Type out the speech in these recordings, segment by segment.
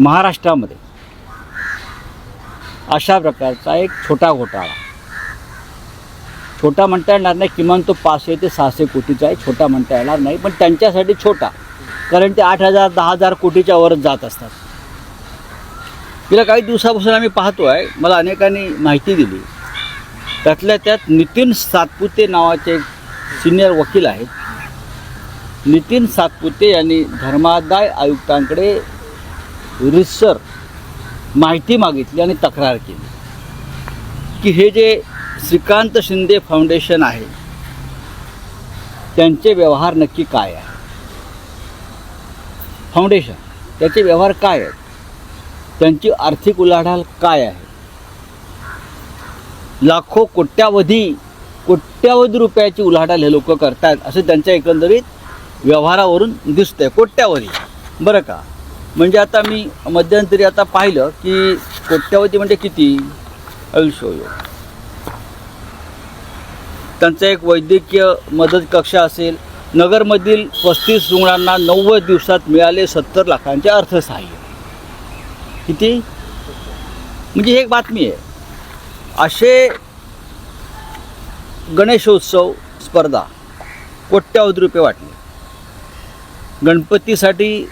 महाराष्ट्रामध्ये. अशा प्रकारचा एक छोटा घोटाळा. छोटा म्हणता येणार नाही किमान तो पाचशे ते सहाशे कोटीचा आहे छोटा म्हणता येणार नाही पण त्यांच्यासाठी छोटा. कारण ते आठ हजार दहा हजार कोटीच्या वरच जात असतात. गेल्या काही दिवसापासून आम्ही पाहतो आहे मला अनेकांनी माहिती दिली. त्यातल्या त्यात नितीन सातपुते नावाचे एक सिनियर वकील आहेत. नितीन सातपुते यांनी धर्मादाय आयुक्तांकडे रिसर माहिती मागितली आणि तक्रार केली. की हे जे श्रीकांत शिंदे फाउंडेशन आहे त्यांचे व्यवहार नक्की काय आहे? फाउंडेशन त्याचे व्यवहार काय आहेत? त्यांची आर्थिक उलाढाल काय आहे? लाखो कोट्यावधी कोट्यावधी रुपयाची उलाढाल हे लोक करतात असं त्यांच्या एकंदरीत व्यवहारावरून दिसतंय. कोट्यावधी. बरं का? म्हणजे आता मी मध्यंतरी आता पाहिलं की कोट्यावधी म्हणजे किती? शो त्यांचा एक वैद्यकीय मदत कक्ष असेल नगरमधील पस्तीस रुग्णांना नव्वद दिवसात मिळाले सत्तर लाखांचे अर्थसहाय्य. किती? म्हणजे ही एक बातमी आहे. असे गणेशोत्सव स्पर्धा कोट्यावधी रुपये वाटले. गणपतीसाठी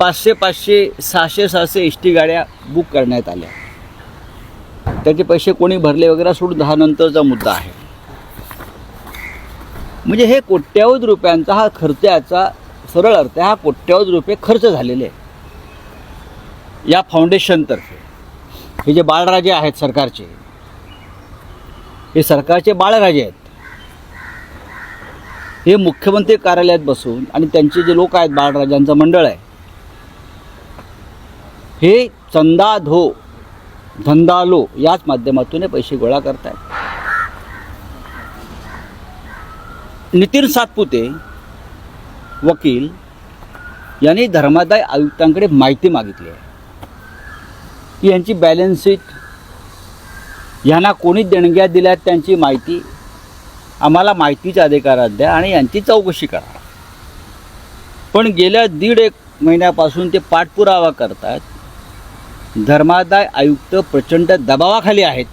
पाचशे पाचशे सहाशे सहाशे एस टी गाड्या बुक करण्यात आल्या. त्याचे पैसे कोणी भरले वगैरे सोडून हा नंतरचा मुद्दा आहे. म्हणजे हे कोट्यावधी रुपयांचा हा खर्च याचा सरळ अर्थ हा कोट्यावधी रुपये खर्च झालेले आहे या फाउंडेशनतर्फे हे जे बाळराजे आहेत सरकारचे हे सरकारचे बाळराजे आहेत. हे मुख्यमंत्री कार्यालयात बसून आणि त्यांचे जे लोक आहेत बाळराजांचं मंडळ आहे हे चंदा धो धंदालो याच माध्यमातून हे पैसे गोळा करतायत. नितीन सातपुते वकील यांनी धर्मादाय आयुक्तांकडे माहिती मागितली आहे. की यांची बॅलन्स शीट यांना कोणी देणग्या दिल्यात त्यांची माहिती आम्हाला माहितीच्या अधिकारात द्या आणि यांची चौकशी करा. पण गेल्या दीड एक महिन्यापासून ते पाठपुरावा करतात धर्मादाय आयुक्त प्रचंड दबावाखाली आहेत.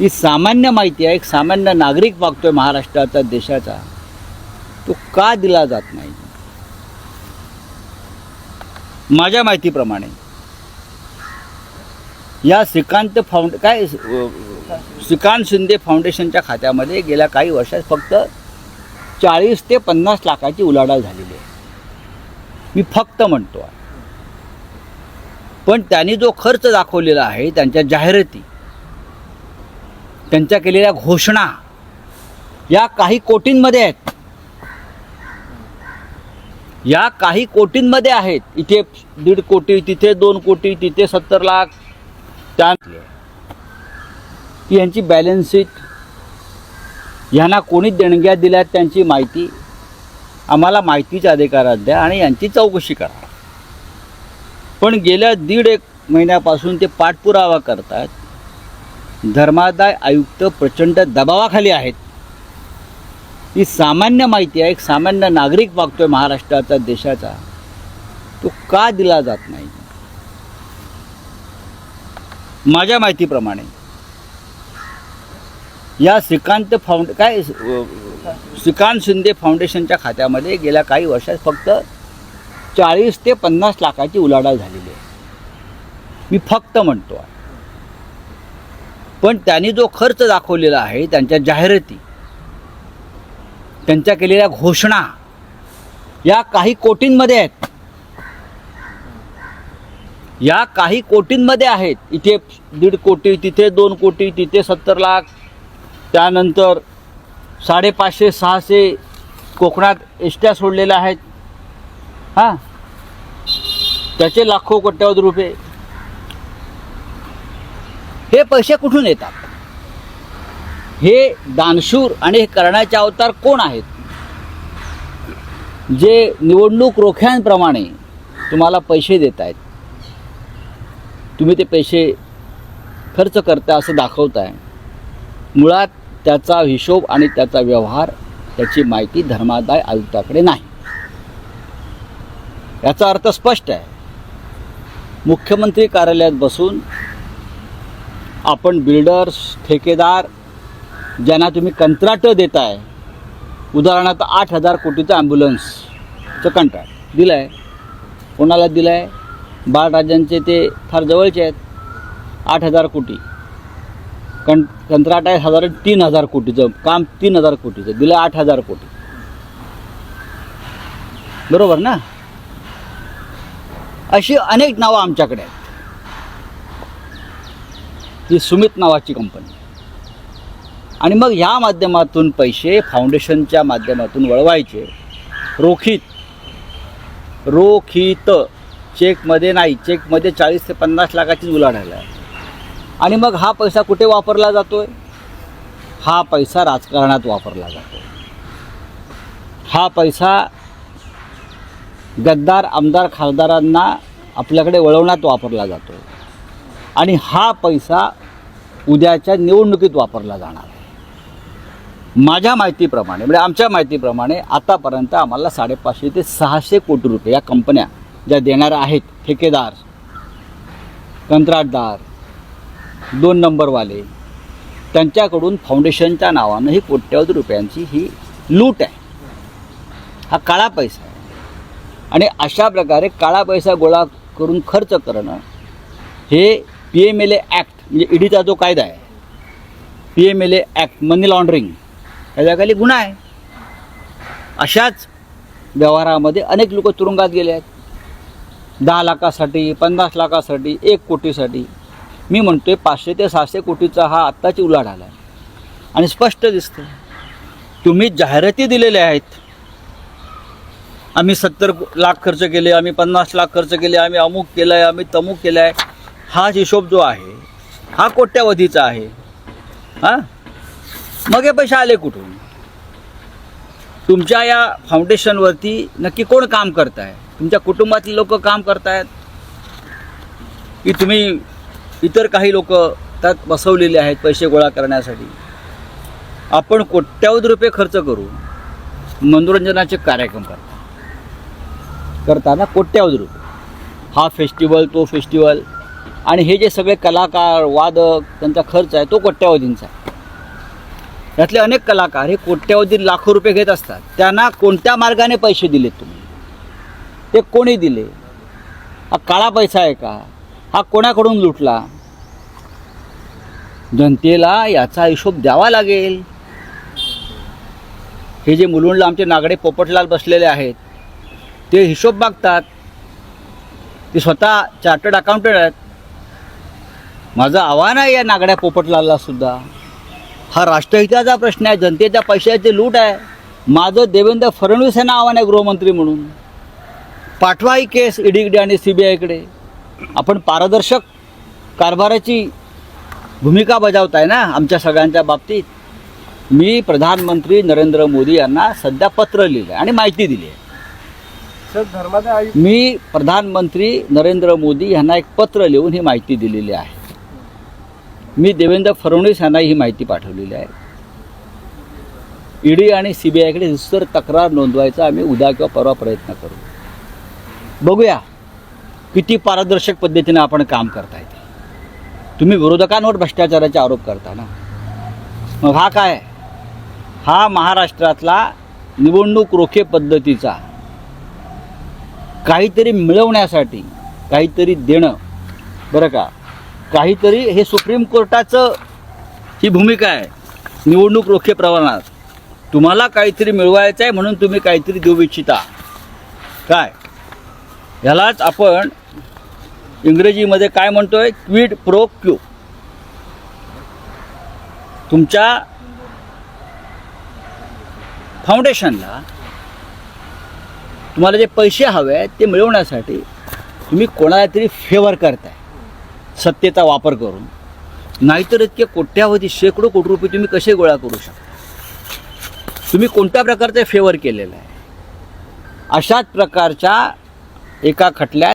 ही सामान्य माहिती आहे एक सामान्य नागरिक मागतोय महाराष्ट्राचा देशाचा. तो का दिला जात नाही? माझ्या माहितीप्रमाणे. या श्रीकांत फाउंड काय श्रीकांत शिंदे फाउंडेशनच्या खात्यामध्ये गेल्या काही वर्षात फक्त चाळीस ते पन्नास लाखाची उलाढाल झालेली आहे. मी फक्त म्हणतो आहे. पण त्यांनी जो खर्च दाखवलेला आहे त्यांच्या जाहिराती त्यांच्या केलेल्या घोषणा या काही कोटींमध्ये आहेत. या काही कोटींमध्ये आहेत. इथे दीड कोटी तिथे दोन कोटी तिथे सत्तर लाख त्या यांची बॅलन्स शीट यांना कोणी देणग्या दिल्यात त्यांची माहिती? आम्हाला माहितीच्या अधिकारात द्या आणि यांची चौकशी करा. पण गेल्या दीड एक महिन्यापासून ते पाठपुरावा करतात. धर्मादाय आयुक्त प्रचंड दबावाखाली आहेत. ही सामान्य माहिती आहे एक सामान्य नागरिक मागतोय महाराष्ट्राचा देशाचा. तो का दिला जात नाही? माझ्या माहितीप्रमाणे. या श्रीकांत फाउंड काय श्रीकांत शिंदे फाउंडेशनच्या खात्यामध्ये गेल्या काही वर्षात फक्त चाळीस ते पन्नास लाखाची उलाढाल झालेली आहे. मी फक्त म्हणतो आहे. पण त्यांनी जो खर्च दाखवलेला आहे त्यांच्या जाहिराती त्यांच्या केलेल्या घोषणा या काही कोटींमध्ये आहेत. या काही कोटींमध्ये आहेत. इथे दीड कोटी तिथे दोन कोटी तिथे सत्तर लाख त्यानंतर साडेपाचशे सहाशे कोकणात एसट्या सोडलेल्या आहेत. हां. त्याचे लाखो कोट्यावधी रुपये. हे पैसे कुठून येतात? हे दानशूर आणि हे करण्याचे अवतार कोण आहेत? जे निवडणूक रोख्यांप्रमाणे तुम्हाला पैसे देत आहेत. तुम्ही ते पैसे खर्च करता असं दाखवताय. मुळात त्याचा हिशोब आणि त्याचा व्यवहार त्याची माहिती धर्मादाय आयुक्ताकडे नाही. याचा अर्थ स्पष्ट आहे. मुख्यमंत्री कार्यालयात बसून आपण बिल्डर्स ठेकेदार ज्यांना तुम्ही कंत्राटं देताय उदाहरणार्थ आठ हजार कोटीचं ॲम्ब्युलन्सचं कंत्राट दिलं आहे कोणाला दिलं आहे बाळराजांचे ते फार जवळचे आहेत. आठ हजार कोटी. कं कंत्राट आहे साधारण तीन हजार कोटीचं काम तीन हजार कोटीचं दिलं आठ हजार कोटी. बरोबर ना? अशी अनेक नावं आमच्याकडे आहेत. ही सुमित नावाची कंपनी आणि मग ह्या माध्यमातून पैसे फाउंडेशनच्या माध्यमातून वळवायचे. रोखीत. रोखीत. चेकमध्ये नाही चेकमध्ये चाळीस ते पन्नास लाखाचीच उलाढाल आहे. आणि मग हा पैसा कुठे वापरला जातो आहे हा पैसा राजकारणात वापरला जातो हा पैसा गद्दार आमदार खासदारांना आपल्याकडे वळवण्यात वापरला जातो. आणि हा पैसा उद्याच्या निवडणुकीत वापरला जाणार आहे. माझ्या माहितीप्रमाणे म्हणजे आमच्या माहितीप्रमाणे आतापर्यंत आम्हाला साडेपाचशे ते सहाशे कोटी रुपये या कंपन्या ज्या देणाऱ्या आहेत ठेकेदार कंत्राटदार दोन नंबरवाले त्यांच्याकडून फाउंडेशनच्या नावानं ही कोट्यवधी रुपयांची ही लूट आहे. हा काळा पैसा आहे. आणि अशा प्रकारे काळा पैसा गोळा करून खर्च करणं हे P M L A act म्हणजे ईडीचा जो कायदा आहे P M L A act money laundering याच्याखाली गुन्हा आहे. अशाच व्यवहारामध्ये अनेक लोक तुरुंगात गेले आहेत. दहा लाखासाठी पन्नास लाखासाठी एक कोटीसाठी. मी म्हणतो आहे पाचशे ते सहाशे कोटीचा हा आत्ताची उलाढाल आहे. आणि स्पष्ट दिसतं तुम्ही जाहिराती दिलेल्या आहेत. आम्ही सत्तर लाख खर्च केले आम्ही पन्नास लाख खर्च केले आम्ही अमुक केलं आहे आम्ही तमुक केलं आहे हा हिशोब जो आहे हा कोट्यावधीचा आहे. हां? मग हे पैसे आले कुठून? तुमच्या या फाउंडेशनवरती नक्की कोण काम करत आहे तुमच्या कुटुंबातले लोक काम करतायत? की तुम्ही इतर काही लोक त्यात बसवलेले आहेत पैसे गोळा करण्यासाठी? आपण कोट्यावधी रुपये खर्च करू मनोरंजनाचे कार्यक्रम करता. करताना कोट्यावधी रुपये. हा फेस्टिवल तो फेस्टिवल आणि हे जे सगळे कलाकार वादक त्यांचा खर्च आहे तो कोट्यावधींचा आहे. यातले अनेक कलाकार हे कोट्यावधी लाखो रुपये घेत असतात. त्यांना कोणत्या मार्गाने पैसे दिले तुम्ही? ते कोणी दिले? हा काळा पैसा आहे का? हा कोणाकडून लुटला? जनतेला याचा हिशोब द्यावा लागेल. हे जे मुलुंडला आमचे नागडे पोपटलाल बसलेले आहेत ते हिशोब मागतात ते स्वतः चार्टर्ड अकाउंटंट आहेत. माझं आव्हान आहे या नागड्या पोपटलाला सुद्धा. हा राष्ट्रहिताचा प्रश्न आहे जनतेच्या पैशाची लूट आहे. माझं देवेंद्र फडणवीस यांना आव्हान आहे गृहमंत्री म्हणून. पाठवा ही केस ईडीकडे आणि सी बी आयकडे आपण पारदर्शक कारभाराची भूमिका बजावत आहे ना आमच्या सगळ्यांच्या बाबतीत? मी प्रधानमंत्री नरेंद्र मोदी यांना सध्या पत्र लिहिलं आहे आणि माहिती दिली आहे. मी प्रधानमंत्री नरेंद्र मोदी यांना एक पत्र लिहून ही माहिती दिलेली आहे. मी देवेंद्र फडणवीस यांना ही माहिती पाठवलेली आहे. ईडी आणि सी बी आयकडे तक्रार नोंदवायचा आम्ही उद्या किंवा परवा प्रयत्न करू. बघूया किती पारदर्शक पद्धतीने आपण काम करता येते तुम्ही विरोधकांवर भ्रष्टाचाराचे आरोप करता ना. मग हा काय? हा महाराष्ट्रातला निवडणूक रोखे पद्धतीचा काहीतरी मिळवण्यासाठी काहीतरी देणं. बरं का? काहीतरी हे सुप्रीम कोर्टाचं ही भूमिका आहे. निवडणूक रोखे प्रमाणात. तुम्हाला काहीतरी मिळवायचं आहे म्हणून तुम्ही काहीतरी देऊ इच्छिता. काय? ह्यालाच आपण इंग्रजीमध्ये काय म्हणतोय? क्विड प्रो क्यू तुमच्या फाउंडेशनला तुम्हाला जे पैसे हवे आहेत ते मिळवण्यासाठी तुम्ही कोणाला तरी फेवर करताय. सत्तेचा वापर करून. नाहीतर इतके कोट्यावधी शेकडो कोटी रुपये तुम्ही कसे गोळा करू शकता? तुम्ही कोणत्या प्रकारचे फेवर केलेलं आहे? अशाच प्रकारच्या एका खटल्यात